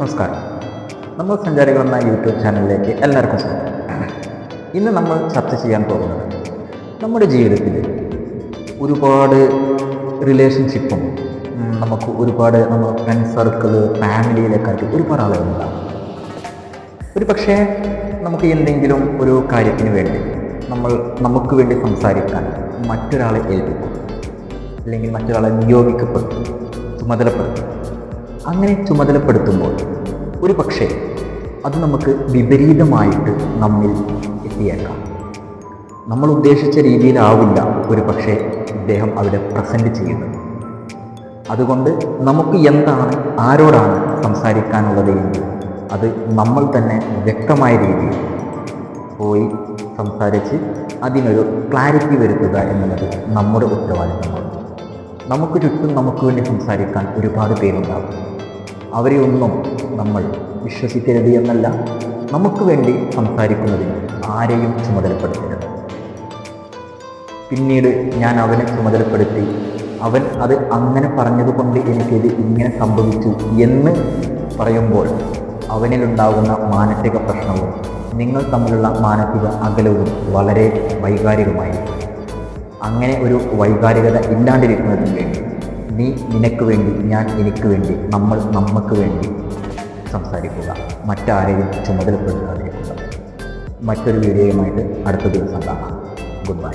നമസ്കാരം. നമ്മൾ സഞ്ചാരികൾ എന്ന യൂട്യൂബ് ചാനലിലേക്ക് എല്ലാവർക്കും സ്വാഗതം. ഇന്ന് നമ്മൾ ചർച്ച ചെയ്യാൻ പോകുന്നത് നമ്മുടെ ജീവിതത്തിൽ ഒരുപാട് റിലേഷൻഷിപ്പും നമുക്ക് ഒരുപാട് നമ്മൾ ഫ്രണ്ട് സർക്കിൾ ഫാമിലിയിലൊക്കെ ഒരുപാട് ആളുകളുണ്ടാകും ഒരു പക്ഷേ നമുക്ക് എന്തെങ്കിലും ഒരു കാര്യത്തിന് വേണ്ടി നമ്മൾ നമുക്ക് വേണ്ടി സംസാരിക്കാൻ മറ്റൊരാളെ ഏൽപ്പിക്കും. അല്ലെങ്കിൽ മറ്റൊരാളെ നിയോഗിക്കപ്പെടും ചുമതലപ്പെടുത്തും. അങ്ങനെ ചുമതലപ്പെടുത്തുമ്പോൾ ഒരു പക്ഷേ അത് നമുക്ക് വിപരീതമായിട്ട് നമ്മിൽ എത്തിയേക്കാം. നമ്മൾ ഉദ്ദേശിച്ച രീതിയിലാവില്ല ഒരു പക്ഷേ ഇദ്ദേഹം അവിടെ പ്രസന്റ് ചെയ്യുന്നത്. അതുകൊണ്ട് നമുക്ക് എന്താണ് ആരോടാണ് സംസാരിക്കാനുള്ളത് എങ്കിൽ അത് നമ്മൾ തന്നെ വ്യക്തമായ രീതിയിൽ പോയി സംസാരിച്ച് അതിനൊരു ക്ലാരിറ്റി വരുത്തുക എന്നുള്ളത് നമ്മുടെ ഉത്തരവാദിത്തമാണ്. നമുക്ക് ചുറ്റും നമുക്ക് വേണ്ടി സംസാരിക്കാൻ ഒരുപാട് പേരുണ്ടാകും അവരെ ഒന്നും നമ്മൾ വിശ്വസിക്കരുത് എന്നല്ല നമുക്ക് വേണ്ടി സംസാരിക്കുന്നതിന് ആരെയും ചുമതലപ്പെടുത്തരുത്. പിന്നീട് ഞാൻ അവനെ ചുമതലപ്പെടുത്തി അവൻ അത് അങ്ങനെ പറഞ്ഞതുകൊണ്ട് എനിക്കിത് ഇങ്ങനെ സംഭവിച്ചു എന്ന് പറയുമ്പോൾ അവനിലുണ്ടാകുന്ന മാനസിക പ്രശ്നവും നിങ്ങൾ തമ്മിലുള്ള മാനസിക അകലവും വളരെ വൈകാരികമായി അങ്ങനെ ഒരു വൈകാരികത ഇല്ലാണ്ടിരിക്കുന്നതിന് വേണ്ടി നീ നിനക്ക് വേണ്ടി ഞാൻ എനിക്ക് വേണ്ടി നമ്മൾ നമുക്ക് വേണ്ടി സംസാരിക്കുക. മറ്റാരെയും ചുമതലപ്പെടുത്താതിരിക്കുക മറ്റൊരു വീഡിയോയുമായിട്ട് അടുത്ത ദിവസം കാണാം. Good bye